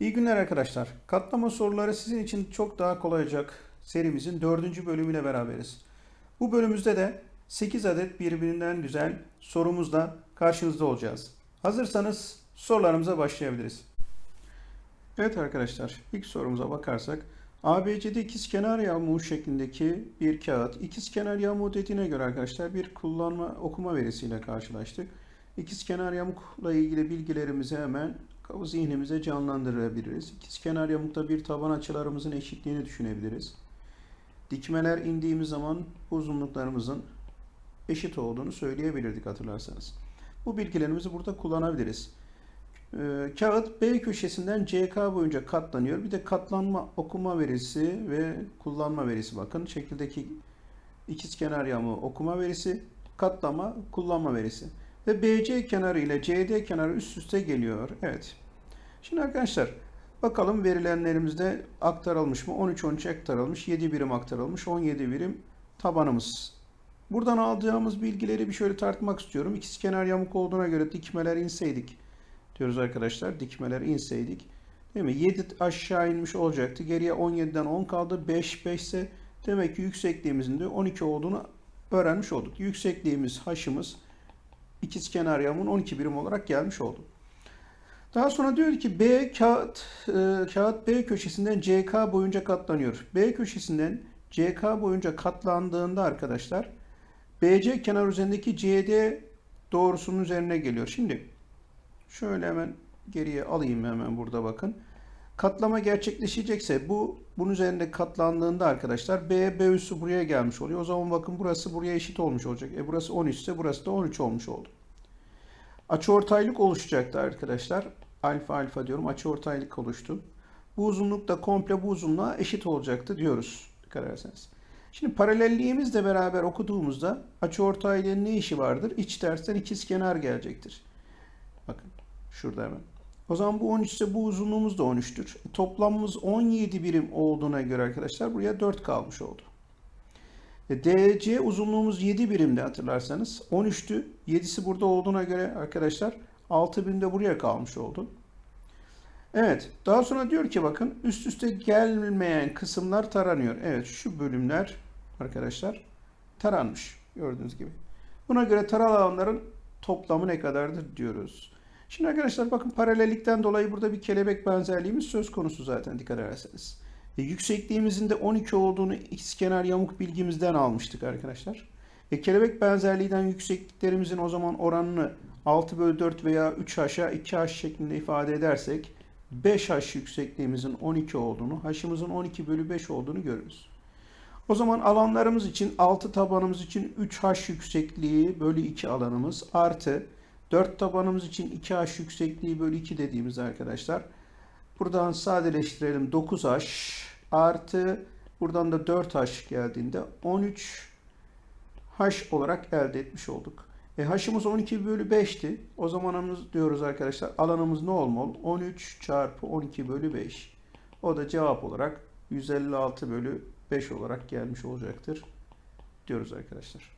İyi günler arkadaşlar. Katlama soruları sizin için çok daha kolay olacak serimizin dördüncü bölümüyle beraberiz. Bu bölümümüzde de 8 adet birbirinden güzel sorumuzla karşınızda olacağız. Hazırsanız sorularımıza başlayabiliriz. Evet arkadaşlar ilk sorumuza bakarsak ABC'de ikizkenar yamuğu şeklindeki bir kağıt. İkizkenar yamuğu dediğine göre arkadaşlar bir kullanma okuma verisiyle karşılaştık. İkizkenar yamukla ilgili bilgilerimizi hemen zihnimize canlandırabiliriz. İkizkenar yamukta bir taban açılarımızın eşitliğini düşünebiliriz. Dikmeler indiğimiz zaman uzunluklarımızın eşit olduğunu söyleyebilirdik hatırlarsanız. Bu bilgilerimizi burada kullanabiliriz. Ee, kağıt B köşesinden CK boyunca katlanıyor. Bir de katlanma okuma verisi ve kullanma verisi bakın. Şekildeki ikizkenar yamuğu okuma verisi, katlama kullanma verisi. Ve BC kenarı ile CD kenarı üst üste geliyor. Evet. Şimdi arkadaşlar bakalım verilenlerimizde aktarılmış mı? 13 13 aktarılmış, 7 birim aktarılmış, 17 birim tabanımız. Buradan aldığımız bilgileri bir şöyle tartmak istiyorum. İkizkenar yamuk olduğuna göre dikmeler inseydik diyoruz arkadaşlar. Dikmeler inseydik. Değil mi? 7 aşağı inmiş olacaktı. Geriye 17'den 10 kaldı. 5 5 ise demek ki yüksekliğimizin de 12 olduğunu öğrenmiş olduk. Yüksekliğimiz haşımız ikizkenar yamuğun 12 birim olarak gelmiş oldu. Daha sonra diyor ki B kağıt e, kağıt B köşesinden CK boyunca katlanıyor. B köşesinden CK boyunca katlandığında arkadaşlar BC kenar üzerindeki CD doğrusunun üzerine geliyor. Şimdi şöyle hemen geriye alayım hemen burada bakın. Katlama gerçekleşecekse bu bunun üzerinde katlandığında arkadaşlar B, B üssü buraya gelmiş oluyor. O zaman bakın burası buraya eşit olmuş olacak. E burası 13 ise burası da 13 olmuş oldu. Açıortaylık oluşacaktı arkadaşlar. Alfa alfa diyorum. Açıortaylık oluştu. Bu uzunluk da komple bu uzunluğa eşit olacaktı diyoruz. Ederseniz. Şimdi paralelliğimizle beraber okuduğumuzda açıortaylığın ne işi vardır? İç tersten ikizkenar gelecektir. Bakın şurada hemen. O zaman bu 13 ise bu uzunluğumuz da 13'tür. Toplamımız 17 birim olduğuna göre arkadaşlar buraya 4 kalmış oldu. E, DC uzunluğumuz 7 birimde hatırlarsanız. 13'tü. 7'si burada olduğuna göre arkadaşlar 6 birim de buraya kalmış oldu. Evet. Daha sonra diyor ki bakın üst üste gelmeyen kısımlar taranıyor. Evet şu bölümler arkadaşlar taranmış. Gördüğünüz gibi. Buna göre taralananların toplamı ne kadardır diyoruz. Şimdi arkadaşlar bakın paralellikten dolayı burada bir kelebek benzerliğimiz söz konusu zaten dikkat ederseniz. E, yüksekliğimizin de 12 olduğunu ikizkenar yamuk bilgimizden almıştık arkadaşlar. E, kelebek benzerliğinden yüksekliklerimizin o zaman oranını 6 bölü 4 veya 3H'a 2H şeklinde ifade edersek 5H yüksekliğimizin 12 olduğunu, H'ımızın 12 bölü 5 olduğunu görürüz. O zaman alanlarımız için 6 tabanımız için 3H yüksekliği bölü 2 alanımız artı 4 tabanımız için 2H yüksekliği bölü 2 dediğimiz arkadaşlar. Buradan sadeleştirelim 9H artı buradan da 4H geldiğinde 13H olarak elde etmiş olduk. E, H'ımız 12 bölü 5'ti. O zamanımız diyoruz arkadaşlar alanımız ne olmalı? 13 çarpı 12 bölü 5. O da cevap olarak 156 bölü 5 olarak gelmiş olacaktır. Diyoruz arkadaşlar.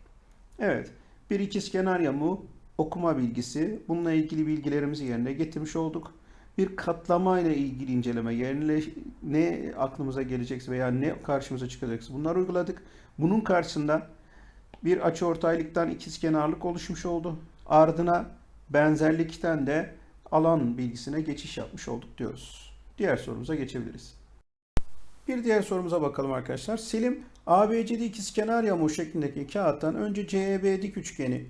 Evet. Bir ikizkenar yamuğu okuma bilgisi. Bununla ilgili bilgilerimizi yerine getirmiş olduk. Bir katlama ile ilgili inceleme yerine ne aklımıza gelecekse veya ne karşımıza çıkacaksa bunları uyguladık. Bunun karşısında bir açıortaylıktan ikizkenarlık oluşmuş oldu. Ardına benzerlikten de alan bilgisine geçiş yapmış olduk diyoruz. Diğer sorumuza geçebiliriz. Bir diğer sorumuza bakalım arkadaşlar. Selim ABC'de ikizkenar yamuğu şeklindeki kağıttan önce CEB dik üçgeni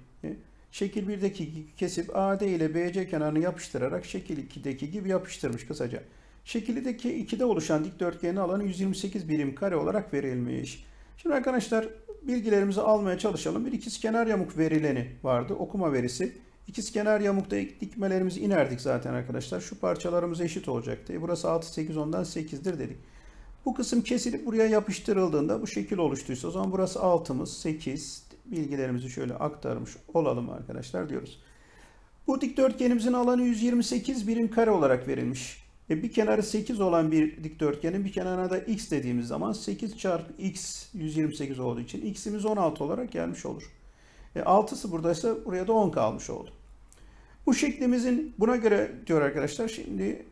şekil 1'deki kesip AD ile BC kenarını yapıştırarak şekil 2'deki gibi yapıştırmış kısaca. Şekil 2'de oluşan dikdörtgenin alanı 128 birim kare olarak verilmiş. Şimdi arkadaşlar bilgilerimizi almaya çalışalım. Bir ikizkenar yamuk verileni vardı. Okuma verisi. İkizkenar yamukta dikmelerimizi inerdik zaten arkadaşlar. Şu parçalarımız eşit olacaktı. E burası 6, 8, 10'dan 8'dir dedik. Bu kısım kesilip buraya yapıştırıldığında bu şekil oluştuysa o zaman burası 6'mız 8 bilgilerimizi şöyle aktarmış olalım arkadaşlar diyoruz. Bu dikdörtgenimizin alanı 128 birim kare olarak verilmiş. E bir kenarı 8 olan bir dikdörtgenin bir kenarına da x dediğimiz zaman 8 çarpı x 128 olduğu için x'imiz 16 olarak gelmiş olur. E 6'sı buradaysa buraya da 10 kalmış oldu. Bu şeklimizin buna göre diyor arkadaşlar şimdi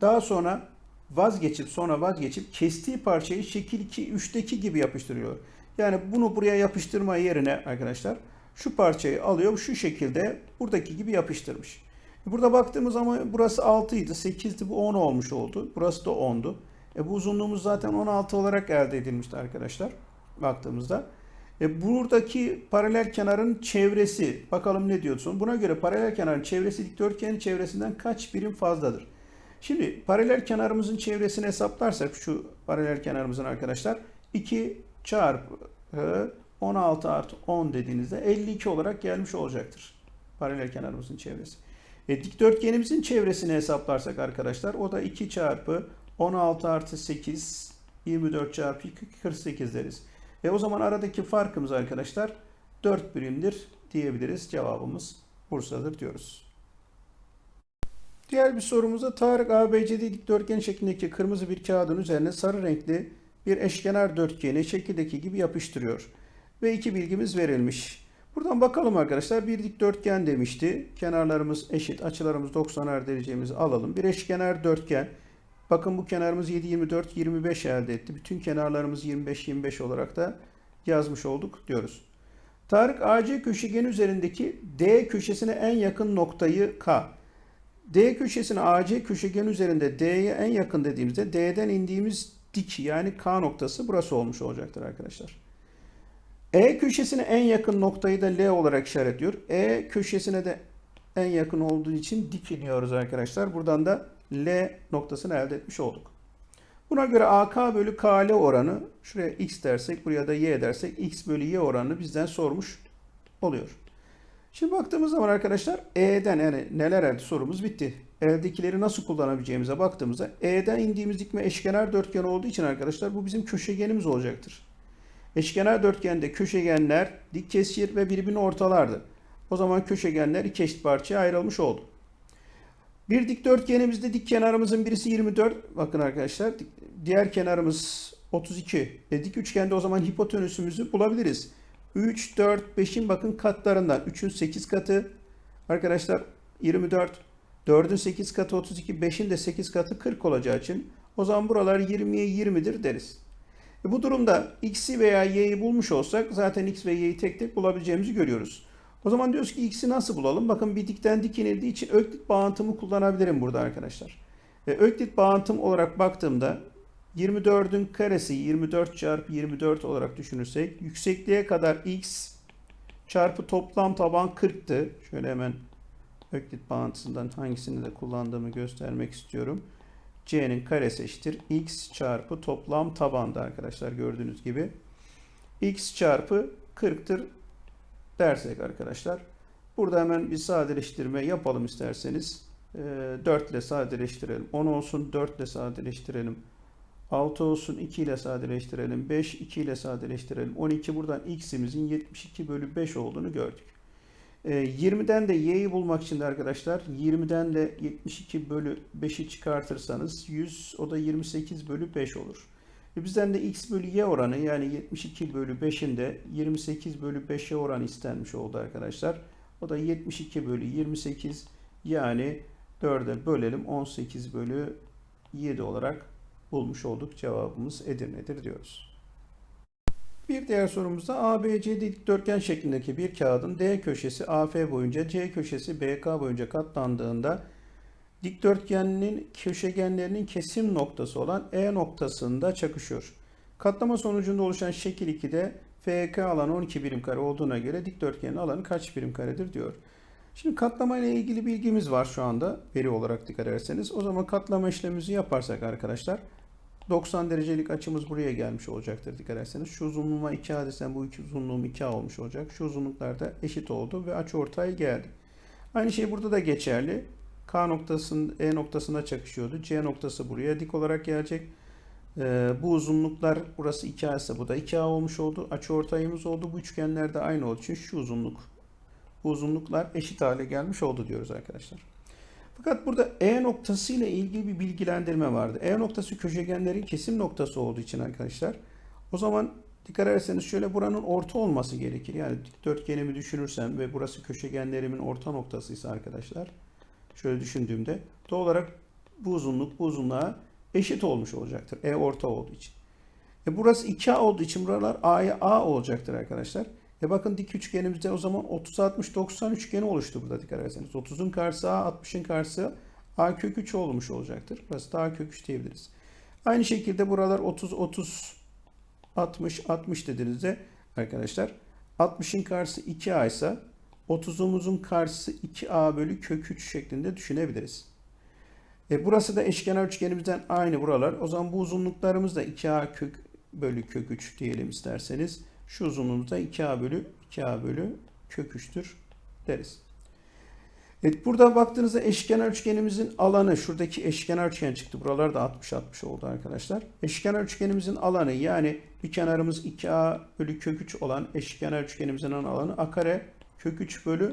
Daha sonra vazgeçip sonra vazgeçip kestiği parçayı şekil 2 3'teki gibi yapıştırıyor. Yani bunu buraya yapıştırma yerine arkadaşlar şu parçayı alıyor şu şekilde buradaki gibi yapıştırmış. Burada baktığımız zaman burası 6 idi, 8'di, bu 10 olmuş oldu. Burası da 10'du. E bu uzunluğumuz zaten 16 olarak elde edilmişti arkadaşlar baktığımızda. E buradaki paralel kenarın çevresi bakalım ne diyorsun? Buna göre paralel kenarın çevresi dikdörtgenin çevresinden kaç birim fazladır? Şimdi paralel kenarımızın çevresini hesaplarsak şu paralel kenarımızın arkadaşlar 2 çarpı e, 16 artı 10 dediğinizde 52 olarak gelmiş olacaktır. Paralel kenarımızın çevresi. E, dikdörtgenimizin çevresini hesaplarsak arkadaşlar o da 2 çarpı 16 artı 8 24 çarpı 2 48 deriz. E o zaman aradaki farkımız arkadaşlar 4 birimdir diyebiliriz. Cevabımız Bursa'dır diyoruz. Diğer bir sorumuzda Tarık ABCD dikdörtgen şeklindeki kırmızı bir kağıdın üzerine sarı renkli bir eşkenar dörtgeni şekildeki gibi yapıştırıyor. Ve iki bilgimiz verilmiş. Buradan bakalım arkadaşlar. Bir dikdörtgen demişti. Kenarlarımız eşit. Açılarımız 90'ar derecemizi alalım. Bir eşkenar dörtgen. Bakın bu kenarımız 7, 24, 25 elde etti. Bütün kenarlarımız 25, 25 olarak da yazmış olduk diyoruz. Tarık AC köşegeni üzerindeki D köşesine en yakın noktayı K. D köşesine AC köşegen üzerinde D'ye en yakın dediğimizde D'den indiğimiz dik yani K noktası burası olmuş olacaktır arkadaşlar. E köşesine en yakın noktayı da L olarak işaretliyor. E köşesine de en yakın olduğu için dik iniyoruz arkadaşlar. Buradan da L noktasını elde etmiş olduk. Buna göre AK bölü KL oranı şuraya X dersek buraya da Y dersek X bölü Y oranını bizden sormuş oluyor. Şimdi baktığımız zaman arkadaşlar E'den yani neler elde sorumuz bitti. Eldekileri nasıl kullanabileceğimize baktığımızda E'den indiğimiz dikme eşkenar dörtgen olduğu için arkadaşlar bu bizim köşegenimiz olacaktır. Eşkenar dörtgende köşegenler dik kesişir ve birbirini ortalardı. O zaman köşegenler iki eşit parçaya ayrılmış oldu. Bir dikdörtgenimizde dik kenarımızın birisi 24. Bakın arkadaşlar diğer kenarımız 32. E, dik üçgende o zaman hipotenüsümüzü bulabiliriz. 3, 4, 5'in bakın katlarından. 3'ün 8 katı arkadaşlar 24. 4'ün 8 katı 32. 5'in de 8 katı 40 olacağı için o zaman buralar 20'ye 20'dir deriz. E, bu durumda x'i veya y'yi bulmuş olsak zaten x ve y'yi tek tek bulabileceğimizi görüyoruz. O zaman diyoruz ki x'i nasıl bulalım? Bakın bir dikten dik inildiği için öklit bağıntımı kullanabilirim burada arkadaşlar. E, öklit bağıntım olarak baktığımda 24'ün karesi 24 çarpı 24 olarak düşünürsek yüksekliğe kadar x çarpı toplam taban 40'tı. Şöyle hemen öklit bağıntısından hangisini de kullandığımı göstermek istiyorum. c'nin karesi eşittir x çarpı toplam tabanda arkadaşlar gördüğünüz gibi. x çarpı 40'tır dersek arkadaşlar. Burada hemen bir sadeleştirme yapalım isterseniz. 4 ile sadeleştirelim. 10 olsun 4 ile sadeleştirelim. 6 olsun 2 ile sadeleştirelim. 5 2 ile sadeleştirelim. 12 buradan x'imizin 72 bölü 5 olduğunu gördük. 20'den de y'yi bulmak için de arkadaşlar 20'den de 72 bölü 5'i çıkartırsanız 100 o da 28 bölü 5 olur. E bizden de x bölü y oranı yani 72 bölü 5'in de 28 bölü 5'e oranı istenmiş oldu arkadaşlar. O da 72 bölü 28 yani 4'e bölelim 18 bölü 7 olarak bulmuş olduk. Cevabımız Edirne'dir diyoruz. Bir diğer sorumuzda ABC dikdörtgen şeklindeki bir kağıdın D köşesi AF boyunca C köşesi BK boyunca katlandığında dikdörtgenin köşegenlerinin kesim noktası olan E noktasında çakışıyor. Katlama sonucunda oluşan şekil 2'de FK alanı 12 birim kare olduğuna göre dikdörtgenin alanı kaç birim karedir diyor. Şimdi katlama ile ilgili bilgimiz var şu anda veri olarak dikkat ederseniz. O zaman katlama işlemimizi yaparsak arkadaşlar 90 derecelik açımız buraya gelmiş olacaktır dikkat ederseniz. Şu uzunluğuma 2A desem bu iki uzunluğum 2A olmuş olacak. Şu uzunluklar da eşit oldu ve açı ortay geldi. Aynı şey burada da geçerli. K noktasının E noktasına çakışıyordu. C noktası buraya dik olarak gelecek. Ee, bu uzunluklar burası 2A ise bu da 2A olmuş oldu. Açı ortayımız oldu. Bu üçgenler de aynı olduğu için şu uzunluk bu uzunluklar eşit hale gelmiş oldu diyoruz arkadaşlar. Fakat burada E noktası ile ilgili bir bilgilendirme vardı. E noktası köşegenlerin kesim noktası olduğu için arkadaşlar. O zaman dikkat ederseniz şöyle buranın orta olması gerekir. Yani dikdörtgenimi düşünürsem ve burası köşegenlerimin orta noktasıysa arkadaşlar. Şöyle düşündüğümde doğal olarak bu uzunluk bu uzunluğa eşit olmuş olacaktır. E orta olduğu için. E burası 2A olduğu için buralar A'ya A olacaktır arkadaşlar. E bakın dik üçgenimizde o zaman 30 60 90 üçgeni oluştu burada dikkat ederseniz. 30'un karşısı A, 60'ın karşısı A kök 3 olmuş olacaktır. Burası da A kök 3 diyebiliriz. Aynı şekilde buralar 30 30 60 60 dediğinizde arkadaşlar 60'ın karşısı 2A ise 30'umuzun karşısı 2A bölü kök 3 şeklinde düşünebiliriz. E burası da eşkenar üçgenimizden aynı buralar. O zaman bu uzunluklarımız da 2A kök bölü kök 3 diyelim isterseniz. Şu uzunluğumuz da 2A bölü 2A bölü kök 3'tür deriz. Evet burada baktığınızda eşkenar üçgenimizin alanı şuradaki eşkenar üçgen çıktı. Buralar da 60 60 oldu arkadaşlar. Eşkenar üçgenimizin alanı yani bir kenarımız 2A bölü kök 3 olan eşkenar üçgenimizin alanı a kare kök 3 bölü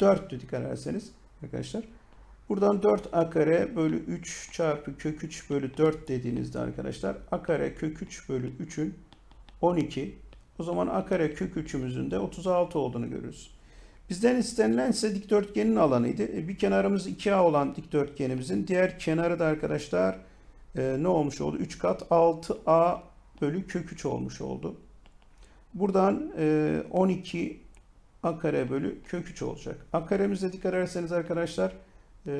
4 dikkat ederseniz arkadaşlar. Buradan 4 a kare bölü 3 çarpı kök 3 bölü 4 dediğinizde arkadaşlar a kare kök 3 bölü 3'ün 12. O zaman a kare kök 3'ümüzün de 36 olduğunu görürüz. Bizden istenilen ise dikdörtgenin alanıydı. E, bir kenarımız 2A olan dikdörtgenimizin diğer kenarı da arkadaşlar e, ne olmuş oldu? 3 kat 6A bölü kök 3 olmuş oldu. Buradan e, 12 A kare bölü kök 3 olacak. A karemizde dikkat ederseniz arkadaşlar e,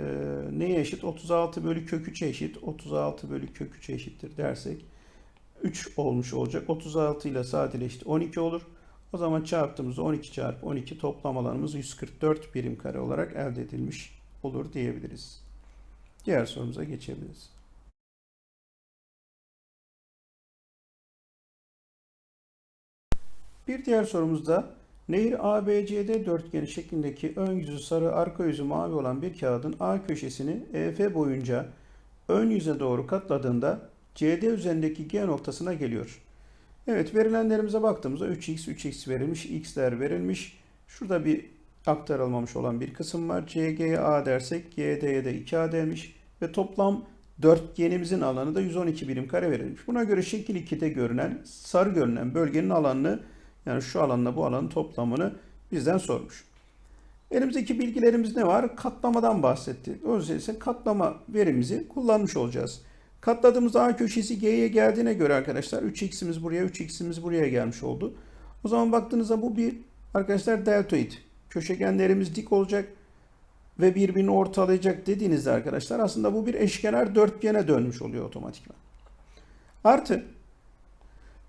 neye eşit? 36 bölü kök 3'e eşit. 36 bölü kök 3'e eşittir dersek 3 olmuş olacak. 36 ile sadeleşti 12 olur. O zaman çarptığımızda 12 çarpı 12 toplam alanımız 144 birim kare olarak elde edilmiş olur diyebiliriz. Diğer sorumuza geçebiliriz. Bir diğer sorumuzda nehir ABCD dörtgeni şeklindeki ön yüzü sarı arka yüzü mavi olan bir kağıdın A köşesini EF boyunca ön yüze doğru katladığında CD üzerindeki G noktasına geliyor. Evet verilenlerimize baktığımızda 3x, 3x verilmiş, x'ler verilmiş. Şurada bir aktarılmamış olan bir kısım var. CG'ye A dersek GD'ye de 2A demiş ve toplam dörtgenimizin alanı da 112 birim kare verilmiş. Buna göre şekil 2'de görünen, sarı görünen bölgenin alanını yani şu alanla bu alanın toplamını bizden sormuş. Elimizdeki bilgilerimiz ne var? Katlamadan bahsetti. Öyleyse katlama verimizi kullanmış olacağız. Katladığımız A köşesi G'ye geldiğine göre arkadaşlar 3x'imiz buraya 3x'imiz buraya gelmiş oldu. O zaman baktığınızda bu bir arkadaşlar deltoid. Köşegenlerimiz dik olacak ve birbirini ortalayacak dediğinizde arkadaşlar aslında bu bir eşkenar dörtgene dönmüş oluyor otomatikman. Artı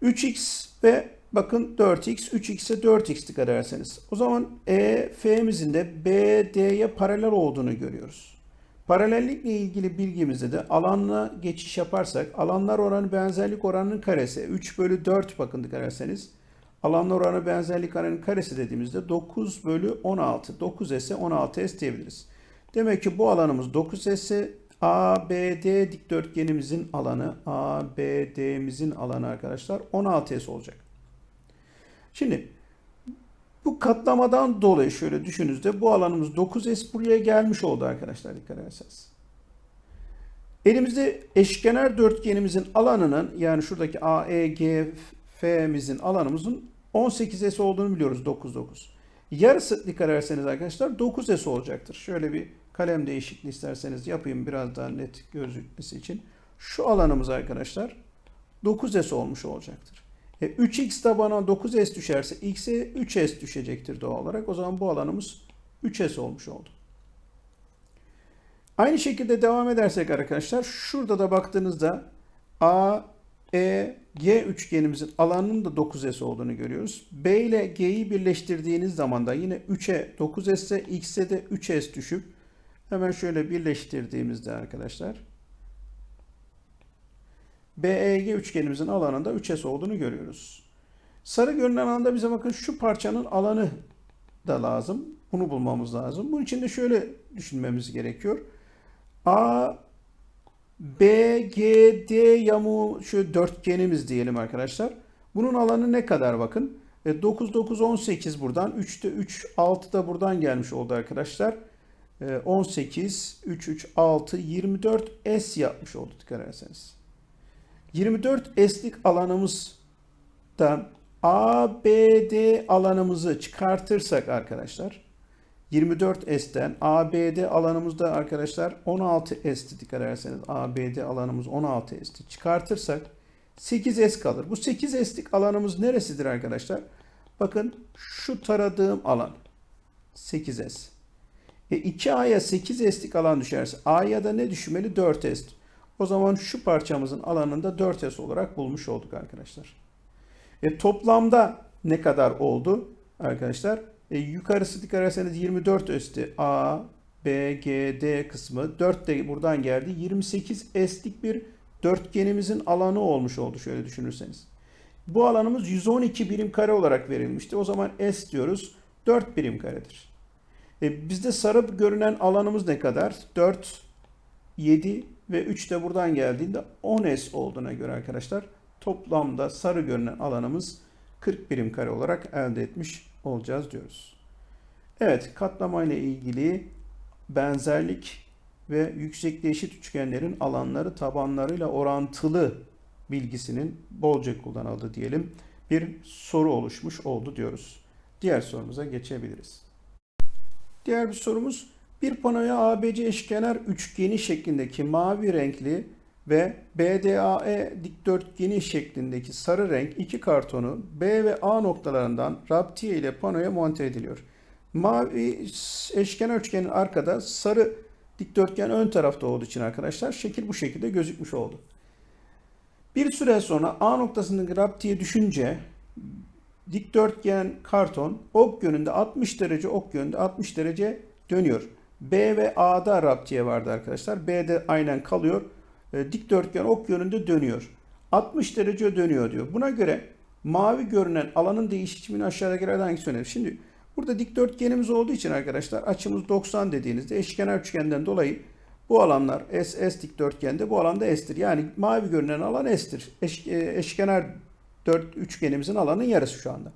3x ve bakın 4x 3x'e 4x dikkat ederseniz. O zaman E, F'mizin de BD'ye paralel olduğunu görüyoruz. Paralellikle ilgili bilgimizde de alanla geçiş yaparsak alanlar oranı benzerlik oranının karesi 3 bölü 4 bakın dikkat. Alanlar oranı benzerlik oranının karesi dediğimizde 9 bölü 16. 9S 16S diyebiliriz. Demek ki bu alanımız 9S ABD dikdörtgenimizin alanı ABD'mizin alanı arkadaşlar 16S olacak. Şimdi bu katlamadan dolayı şöyle düşününüzde bu alanımız 9S buraya gelmiş oldu arkadaşlar dikkat ederseniz. Elimizde eşkenar dörtgenimizin alanının yani şuradaki AEGF'mizin alanımızın 18S olduğunu biliyoruz 9 9. Yarısı dikkat ederseniz arkadaşlar 9S olacaktır. Şöyle bir kalem değişikliği isterseniz yapayım biraz daha net gözükmesi için. Şu alanımız arkadaşlar 9S olmuş olacaktır. E, 3x tabana 9s düşerse x'e 3s düşecektir doğal olarak. O zaman bu alanımız 3s olmuş oldu. Aynı şekilde devam edersek arkadaşlar şurada da baktığınızda A, E, G üçgenimizin alanının da 9s olduğunu görüyoruz. B ile G'yi birleştirdiğiniz zaman da yine 3'e 9s ise x'e de 3s düşüp hemen şöyle birleştirdiğimizde arkadaşlar BEG üçgenimizin alanında 3S olduğunu görüyoruz. Sarı görünen alanda bize bakın şu parçanın alanı da lazım. Bunu bulmamız lazım. Bunun için de şöyle düşünmemiz gerekiyor. A B, G, D yamuğu şu dörtgenimiz diyelim arkadaşlar. Bunun alanı ne kadar bakın. E, 9, 9, 18 buradan. 3'te 3, 6 da buradan gelmiş oldu arkadaşlar. E, 18, 3, 3, 6, 24 S yapmış oldu dikkat ederseniz. 24 eslik alanımızdan ABD alanımızı çıkartırsak arkadaşlar 24S'ten ABD alanımızda arkadaşlar 16S'ti dikkat ederseniz ABD alanımız 16S'ti çıkartırsak 8S kalır. Bu 8S'lik alanımız neresidir arkadaşlar? Bakın şu taradığım alan 8S. E 2A'ya 8S'lik alan düşerse A'ya da ne düşmeli? 4S. O zaman şu parçamızın alanında 4S olarak bulmuş olduk arkadaşlar. E toplamda ne kadar oldu arkadaşlar? E, yukarısı dikkat ederseniz 24 östi. A, B, G, D kısmı. 4 de buradan geldi. 28 S'lik bir dörtgenimizin alanı olmuş oldu şöyle düşünürseniz. Bu alanımız 112 birim kare olarak verilmişti. O zaman S diyoruz. 4 birim karedir. E, bizde sarı görünen alanımız ne kadar? 4, 7 ve 3 de buradan geldiğinde 10S olduğuna göre arkadaşlar toplamda sarı görünen alanımız 40 birim kare olarak elde etmiş olacağız diyoruz. Evet katlama ile ilgili benzerlik ve yüksekliği eşit üçgenlerin alanları tabanlarıyla orantılı bilgisinin bolca kullanıldığı diyelim bir soru oluşmuş oldu diyoruz. Diğer sorumuza geçebiliriz. Diğer bir sorumuz bir panoya ABC eşkenar üçgeni şeklindeki mavi renkli ve BDAE dikdörtgeni şeklindeki sarı renk iki kartonu B ve A noktalarından raptiye ile panoya monte ediliyor. Mavi eşkenar üçgenin arkada sarı dikdörtgen ön tarafta olduğu için arkadaşlar şekil bu şekilde gözükmüş oldu. Bir süre sonra A noktasındaki raptiye düşünce dikdörtgen karton ok yönünde 60 derece ok yönünde 60 derece dönüyor. B ve A'da raptiye vardı arkadaşlar. B'de aynen kalıyor. E, dikdörtgen ok yönünde dönüyor. 60 derece dönüyor diyor. Buna göre mavi görünen alanın değişimini aşağıdakilerden hangisi önemli? Şimdi burada dikdörtgenimiz olduğu için arkadaşlar açımız 90 dediğinizde eşkenar üçgenden dolayı bu alanlar S, S dikdörtgende bu alanda S'tir. Yani mavi görünen alan S'tir. Eş, e, eşkenar dört üçgenimizin alanın yarısı şu anda.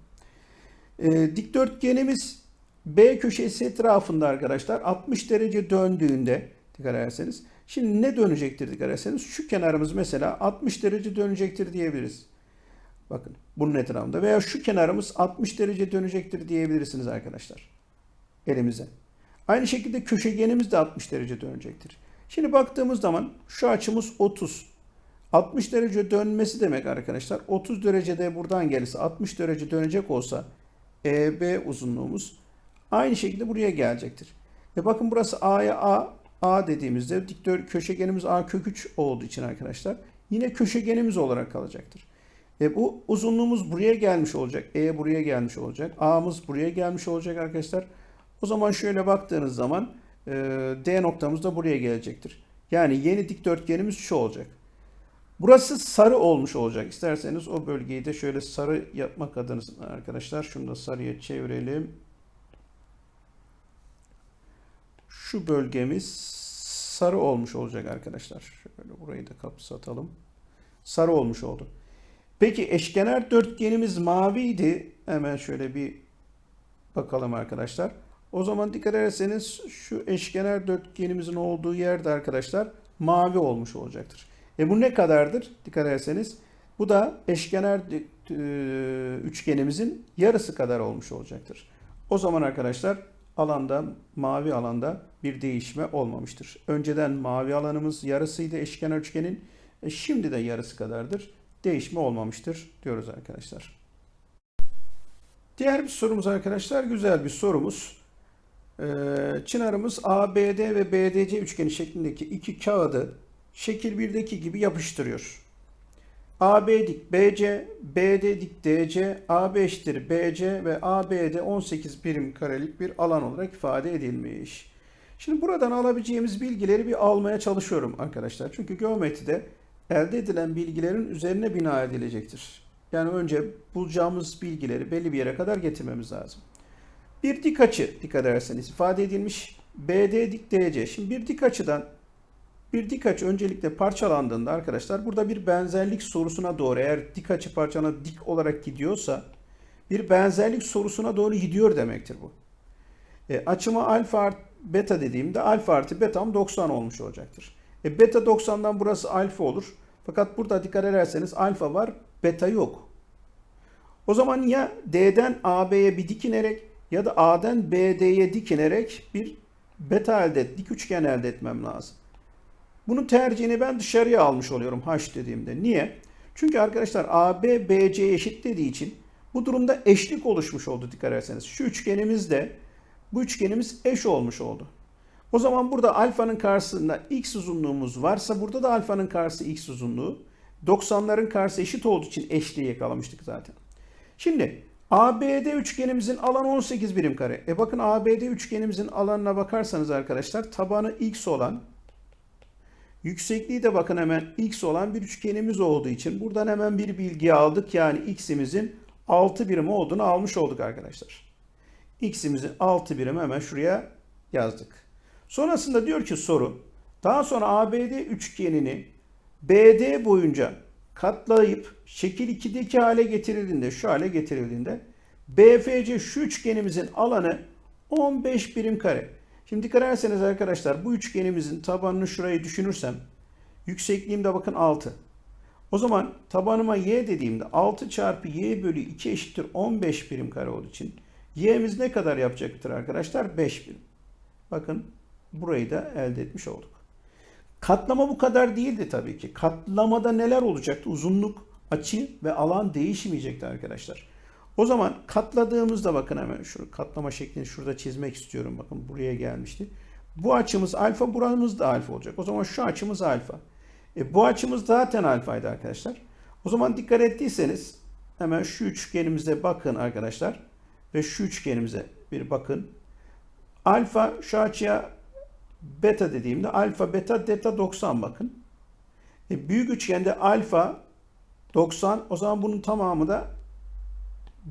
E, dikdörtgenimiz B köşesi etrafında arkadaşlar 60 derece döndüğünde dikkat ederseniz Şimdi ne dönecektir dikkat ederseniz şu kenarımız mesela 60 derece dönecektir diyebiliriz. Bakın bunun etrafında veya şu kenarımız 60 derece dönecektir diyebilirsiniz arkadaşlar. Elimize. Aynı şekilde köşegenimiz de 60 derece dönecektir. Şimdi baktığımız zaman şu açımız 30. 60 derece dönmesi demek arkadaşlar. 30 derecede buradan gelirse 60 derece dönecek olsa EB uzunluğumuz aynı şekilde buraya gelecektir. E bakın burası A'ya A, A dediğimizde dikdör köşegenimiz A kök 3 olduğu için arkadaşlar yine köşegenimiz olarak kalacaktır. E bu uzunluğumuz buraya gelmiş olacak. E buraya gelmiş olacak. A'mız buraya gelmiş olacak arkadaşlar. O zaman şöyle baktığınız zaman e, D noktamız da buraya gelecektir. Yani yeni dikdörtgenimiz şu olacak. Burası sarı olmuş olacak. İsterseniz o bölgeyi de şöyle sarı yapmak adına arkadaşlar şunu da sarıya çevirelim. Şu bölgemiz sarı olmuş olacak arkadaşlar. Şöyle burayı da kapsatalım. Sarı olmuş oldu. Peki eşkenar dörtgenimiz maviydi. Hemen şöyle bir bakalım arkadaşlar. O zaman dikkat ederseniz şu eşkenar dörtgenimizin olduğu yerde arkadaşlar mavi olmuş olacaktır. E bu ne kadardır? Dikkat ederseniz bu da eşkenar e, üçgenimizin yarısı kadar olmuş olacaktır. O zaman arkadaşlar alanda mavi alanda bir değişme olmamıştır. Önceden mavi alanımız yarısıydı eşkenar üçgenin. E şimdi de yarısı kadardır. Değişme olmamıştır diyoruz arkadaşlar. Diğer bir sorumuz arkadaşlar güzel bir sorumuz. Ee, çınarımız ABD ve BDC üçgeni şeklindeki iki kağıdı şekil 1'deki gibi yapıştırıyor. AB dik BC, BD dik DC, AB eşittir BC ve ABD 18 birim karelik bir alan olarak ifade edilmiş. Şimdi buradan alabileceğimiz bilgileri bir almaya çalışıyorum arkadaşlar. Çünkü geometride elde edilen bilgilerin üzerine bina edilecektir. Yani önce bulacağımız bilgileri belli bir yere kadar getirmemiz lazım. Bir dik açı dikkat ederseniz ifade edilmiş. BD dik DC. Şimdi bir dik açıdan bir dik açı öncelikle parçalandığında arkadaşlar burada bir benzerlik sorusuna doğru eğer dik açı parçana dik olarak gidiyorsa bir benzerlik sorusuna doğru gidiyor demektir bu. E, açıma alfa art, beta dediğimde alfa artı betam 90 olmuş olacaktır. E, beta 90'dan burası alfa olur. Fakat burada dikkat ederseniz alfa var, beta yok. O zaman ya D'den AB'ye bir dikinerek ya da A'den BD'ye dik inerek bir beta elde et, dik üçgen elde etmem lazım. Bunun tercihini ben dışarıya almış oluyorum H dediğimde. Niye? Çünkü arkadaşlar AB BC eşit dediği için bu durumda eşlik oluşmuş oldu dikkat ederseniz. Şu üçgenimiz de bu üçgenimiz eş olmuş oldu. O zaman burada alfanın karşısında x uzunluğumuz varsa burada da alfanın karşısı x uzunluğu. 90'ların karşısı eşit olduğu için eşliği yakalamıştık zaten. Şimdi ABD üçgenimizin alanı 18 birim kare. E bakın ABD üçgenimizin alanına bakarsanız arkadaşlar tabanı x olan yüksekliği de bakın hemen x olan bir üçgenimiz olduğu için buradan hemen bir bilgi aldık. Yani x'imizin 6 birim olduğunu almış olduk arkadaşlar. x'imizin 6 birim hemen şuraya yazdık. Sonrasında diyor ki soru daha sonra ABD üçgenini BD boyunca katlayıp şekil 2'deki hale getirildiğinde şu hale getirildiğinde BFC şu üçgenimizin alanı 15 birim kare. Şimdi dikkat ederseniz arkadaşlar bu üçgenimizin tabanını şurayı düşünürsem yüksekliğim de bakın 6. O zaman tabanıma y dediğimde 6 çarpı y bölü 2 eşittir 15 birim kare olduğu için y'miz ne kadar yapacaktır arkadaşlar? 5 birim. Bakın burayı da elde etmiş olduk. Katlama bu kadar değildi tabii ki. Katlamada neler olacaktı? Uzunluk, açı ve alan değişmeyecekti arkadaşlar. O zaman katladığımızda bakın hemen şu katlama şeklini şurada çizmek istiyorum. Bakın buraya gelmişti. Bu açımız alfa, buramız da alfa olacak. O zaman şu açımız alfa. E, bu açımız zaten alfaydı arkadaşlar. O zaman dikkat ettiyseniz hemen şu üçgenimize bakın arkadaşlar. Ve şu üçgenimize bir bakın. Alfa şu açıya beta dediğimde alfa, beta, delta 90 bakın. E, büyük üçgende alfa 90 o zaman bunun tamamı da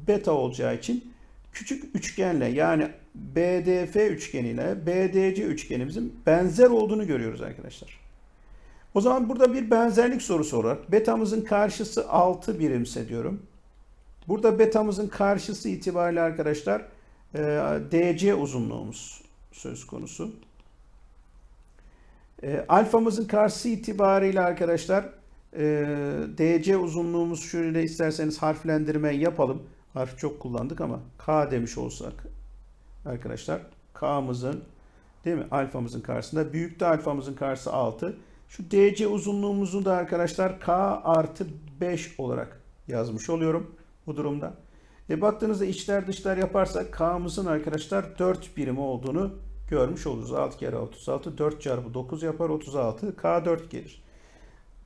beta olacağı için küçük üçgenle yani BDF üçgeniyle BDC üçgenimizin benzer olduğunu görüyoruz arkadaşlar. O zaman burada bir benzerlik sorusu olarak betamızın karşısı 6 birimse diyorum. Burada betamızın karşısı itibariyle arkadaşlar e, DC uzunluğumuz söz konusu. E, alfamızın karşısı itibariyle arkadaşlar e, DC uzunluğumuz şöyle isterseniz harflendirme yapalım. Harf çok kullandık ama K demiş olsak arkadaşlar K'mızın değil mi? Alfamızın karşısında. Büyük de alfamızın karşısı 6. Şu DC uzunluğumuzu da arkadaşlar K artı 5 olarak yazmış oluyorum bu durumda. E baktığınızda içler dışlar yaparsak K'mızın arkadaşlar 4 birim olduğunu görmüş oluruz. 6 kere 36 4 çarpı 9 yapar 36 K 4 gelir.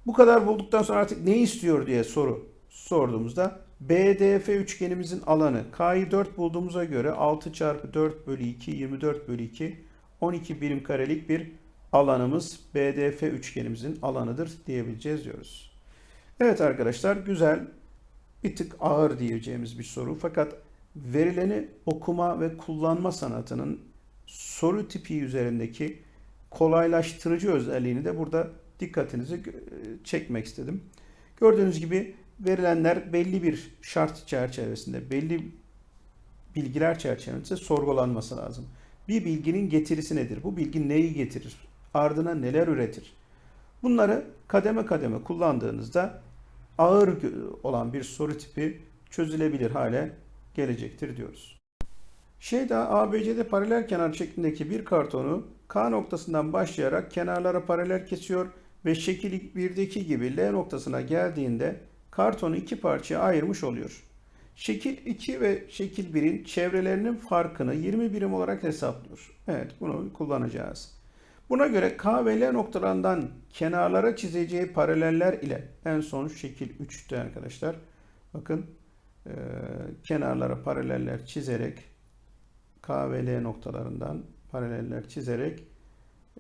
Bu kadar bulduktan sonra artık ne istiyor diye soru sorduğumuzda BDF üçgenimizin alanı K'yı 4 bulduğumuza göre 6 çarpı 4 bölü 2 24 bölü 2 12 birim karelik bir alanımız BDF üçgenimizin alanıdır diyebileceğiz diyoruz. Evet arkadaşlar güzel bir tık ağır diyeceğimiz bir soru fakat verileni okuma ve kullanma sanatının soru tipi üzerindeki kolaylaştırıcı özelliğini de burada dikkatinizi çekmek istedim. Gördüğünüz gibi verilenler belli bir şart çerçevesinde, belli bilgiler çerçevesinde sorgulanması lazım. Bir bilginin getirisi nedir? Bu bilgi neyi getirir? Ardına neler üretir? Bunları kademe kademe kullandığınızda ağır olan bir soru tipi çözülebilir hale gelecektir diyoruz. Şeyda ABC'de paralel kenar şeklindeki bir kartonu K noktasından başlayarak kenarlara paralel kesiyor ve şekil 1'deki gibi L noktasına geldiğinde kartonu iki parçaya ayırmış oluyor. Şekil 2 ve şekil 1'in çevrelerinin farkını 20 birim olarak hesaplıyor. Evet bunu kullanacağız. Buna göre K ve L noktalarından kenarlara çizeceği paraleller ile en son şekil 3'te arkadaşlar. Bakın e, kenarlara paraleller çizerek K ve L noktalarından paraleller çizerek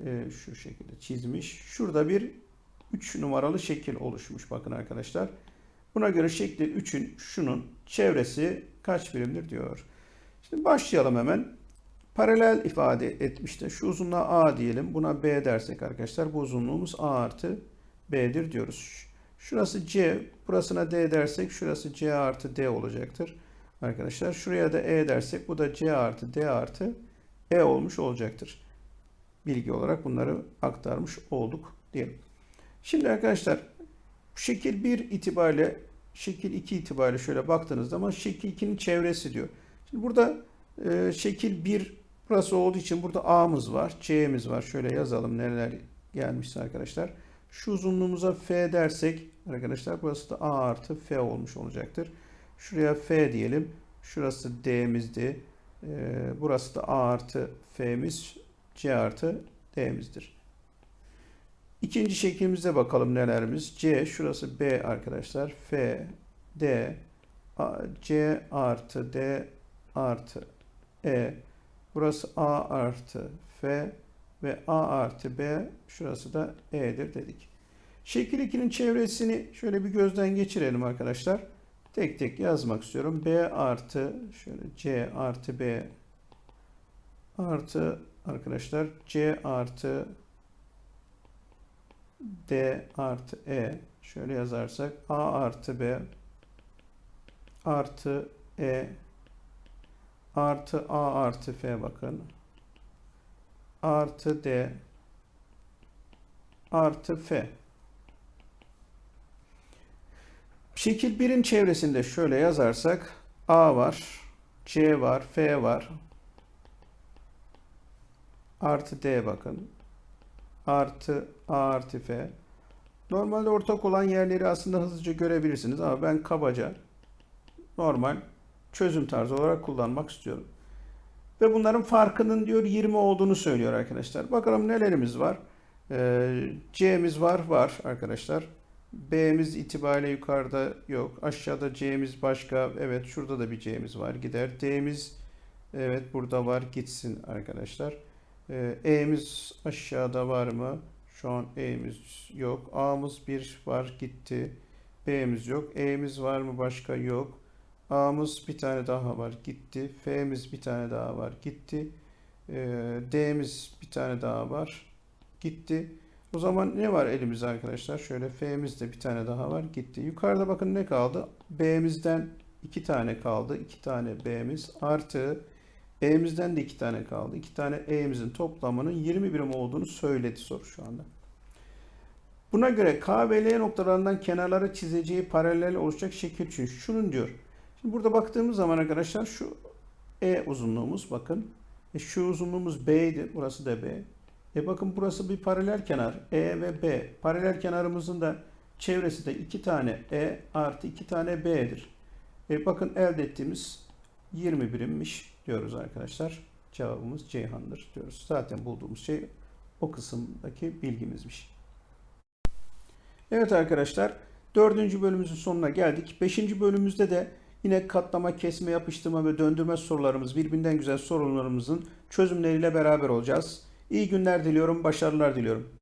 e, şu şekilde çizmiş. Şurada bir 3 numaralı şekil oluşmuş bakın arkadaşlar. Buna göre şekli 3'ün şunun çevresi kaç birimdir diyor. Şimdi başlayalım hemen. Paralel ifade etmişti. Şu uzunluğa A diyelim. Buna B dersek arkadaşlar bu uzunluğumuz A artı B'dir diyoruz. Şurası C. Burasına D dersek şurası C artı D olacaktır. Arkadaşlar şuraya da E dersek bu da C artı D artı E olmuş olacaktır. Bilgi olarak bunları aktarmış olduk diyelim. Şimdi arkadaşlar şekil 1 itibariyle şekil 2 itibariyle şöyle baktığınız zaman şekil 2'nin çevresi diyor. Şimdi burada Ee, şekil 1 burası olduğu için burada A'mız var, C'miz var. Şöyle yazalım neler gelmişse arkadaşlar. Şu uzunluğumuza F dersek arkadaşlar burası da A artı F olmuş olacaktır. Şuraya F diyelim. Şurası D'mizdi. Ee, burası da A artı F'miz. C artı D'mizdir. İkinci şeklimizde bakalım nelerimiz. C şurası B arkadaşlar. F, D, A, C artı D artı E. Burası A artı F ve A artı B. Şurası da E'dir dedik. Şekil 2'nin çevresini şöyle bir gözden geçirelim arkadaşlar. Tek tek yazmak istiyorum. B artı şöyle C artı B artı arkadaşlar C artı D artı E şöyle yazarsak A artı B artı E artı A artı F bakın artı D artı F Şekil 1'in çevresinde şöyle yazarsak A var, C var, F var. Artı D bakın. Artı A artı F. Normalde ortak olan yerleri aslında hızlıca görebilirsiniz ama ben kabaca normal çözüm tarzı olarak kullanmak istiyorum. Ve bunların farkının diyor 20 olduğunu söylüyor arkadaşlar. Bakalım nelerimiz var. Ee, C'miz var, var arkadaşlar. B'miz itibariyle yukarıda yok. Aşağıda C'miz başka. Evet şurada da bir C'miz var. Gider. D'miz evet burada var. Gitsin arkadaşlar. Ee, E'miz aşağıda var mı? Şu an E'miz yok. A'mız bir var. Gitti. B'miz yok. E'miz var mı? Başka yok. A'mız bir tane daha var. Gitti. F'miz bir tane daha var. Gitti. Ee, D'miz bir tane daha var. Gitti. O zaman ne var elimizde arkadaşlar? Şöyle F'mizde bir tane daha var. Gitti. Yukarıda bakın ne kaldı? B'mizden iki tane kaldı. iki tane B'miz artı E'mizden de iki tane kaldı. iki tane E'mizin toplamının 20 birim olduğunu söyledi soru şu anda. Buna göre K ve L noktalarından kenarları çizeceği paralel olacak şekil için şunun diyor. Şimdi burada baktığımız zaman arkadaşlar şu E uzunluğumuz bakın. E şu uzunluğumuz B'ydi. Burası da B. E bakın burası bir paralel kenar. E ve B. Paralel kenarımızın da çevresi de iki tane E artı iki tane B'dir. E bakın elde ettiğimiz 20 birimmiş diyoruz arkadaşlar. Cevabımız Ceyhan'dır diyoruz. Zaten bulduğumuz şey o kısımdaki bilgimizmiş. Evet arkadaşlar dördüncü bölümümüzün sonuna geldik. Beşinci bölümümüzde de yine katlama, kesme, yapıştırma ve döndürme sorularımız birbirinden güzel sorularımızın çözümleriyle beraber olacağız. İyi günler diliyorum, başarılar diliyorum.